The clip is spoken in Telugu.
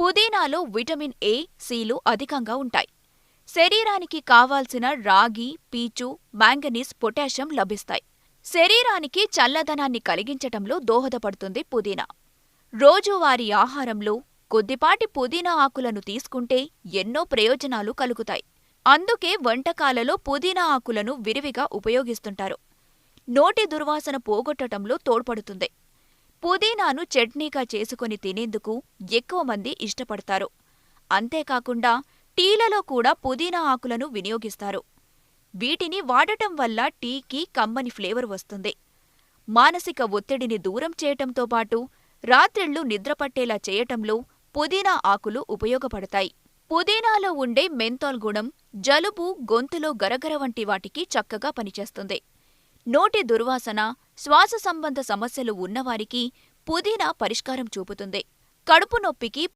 పుదీనాలో విటమిన్ ఏ, సిలు అధికంగా ఉంటాయి. శరీరానికి కావాల్సిన రాగి, పీచు, మాంగనీస్, పొటాషియం లభిస్తాయి. శరీరానికి చల్లదనాన్ని కలిగించటంలో దోహదపడుతుంది పుదీనా. రోజువారీ ఆహారంలో కొద్దిపాటి పుదీనా ఆకులను తీసుకుంటే ఎన్నో ప్రయోజనాలు కలుగుతాయి. అందుకే వంటకాలలో పుదీనా ఆకులను విరివిగా ఉపయోగిస్తుంటారు. నోటి దుర్వాసన పోగొట్టటంలో తోడ్పడుతుంది. పుదీనాను చట్నీగా చేసుకొని తినేందుకు ఎక్కువ మంది ఇష్టపడతారు. అంతేకాకుండా టీలలో కూడా పుదీనా ఆకులను వినియోగిస్తారు. వీటిని వాడటం వల్ల టీకి కమ్మని ఫ్లేవర్ వస్తుంది. మానసిక ఒత్తిడిని దూరం చేయటంతో పాటు రాత్రిళ్ళు నిద్రపట్టేలా చేయటంలో పుదీనా ఆకులు ఉపయోగపడతాయి. పుదీనాలో ఉండే మెంథాల్ గుణం జలుబు, గొంతులో గరగర వంటి వాటికి చక్కగా పనిచేస్తుంది. నోటి దుర్వాసన, శ్వాస సంబంధ సమస్యలు ఉన్నవారికి పుదీనా పరిష్కారం చూపుతుంది. కడుపు నొప్పికి